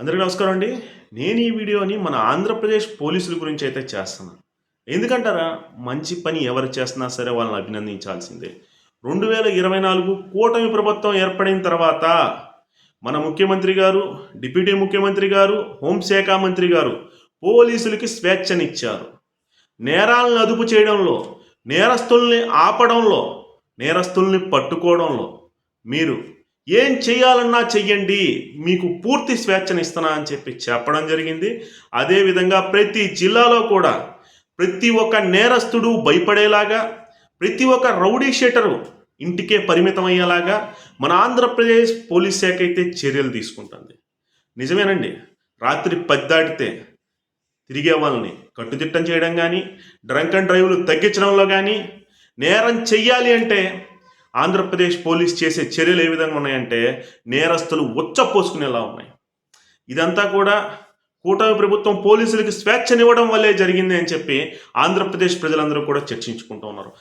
అందరికీ నమస్కారం అండి. నేను ఈ వీడియోని మన ఆంధ్రప్రదేశ్ పోలీసుల గురించి అయితే చేస్తున్నాను. ఎందుకంటారా మంచి పని ఎవరు చేస్తున్నా సరే వాళ్ళని అభినందించాల్సిందే. రెండు వేల ఇరవై నాలుగు కూటమి ప్రభుత్వం ఏర్పడిన తర్వాత మన ముఖ్యమంత్రి గారు డిప్యూటీ ముఖ్యమంత్రి గారు హోంశాఖ మంత్రి గారు పోలీసులకి స్వేచ్ఛనిచ్చారు. నేరాలను అదుపు చేయడంలో నేరస్తుల్ని ఆపడంలో నేరస్తుల్ని పట్టుకోవడంలో మీరు ఏం చేయాలన్నా చెయ్యండి మీకు పూర్తి స్వేచ్ఛనిస్తున్నా అని చెప్పి చెప్పడం జరిగింది. అదేవిధంగా ప్రతి జిల్లాలో కూడా ప్రతి ఒక్క నేరస్తుడు భయపడేలాగా ప్రతి ఒక్క రౌడీ షీటరు ఇంటికే పరిమితం అయ్యేలాగా మన ఆంధ్రప్రదేశ్ పోలీస్ శాఖ అయితే చర్యలు తీసుకుంటుంది. నిజమేనండి. రాత్రి పది దాటితే తిరిగే వాళ్ళని కట్టుదిట్టం చేయడం కానీ డ్రంక్ అండ్ డ్రైవ్లు తగ్గించడంలో కానీ నేరం చెయ్యాలి అంటే ఆంధ్రప్రదేశ్ పోలీస్ చేసే చర్యలు ఏ విధంగా ఉన్నాయంటే నేరస్తులు ఉచ్చపోసుకునేలా ఉన్నాయి. ఇదంతా కూడా కూటమి ప్రభుత్వం పోలీసులకి స్వేచ్ఛనివ్వడం వల్లే జరిగింది అని చెప్పి ఆంధ్రప్రదేశ్ ప్రజలందరూ కూడా చర్చించుకుంటూ ఉన్నారు.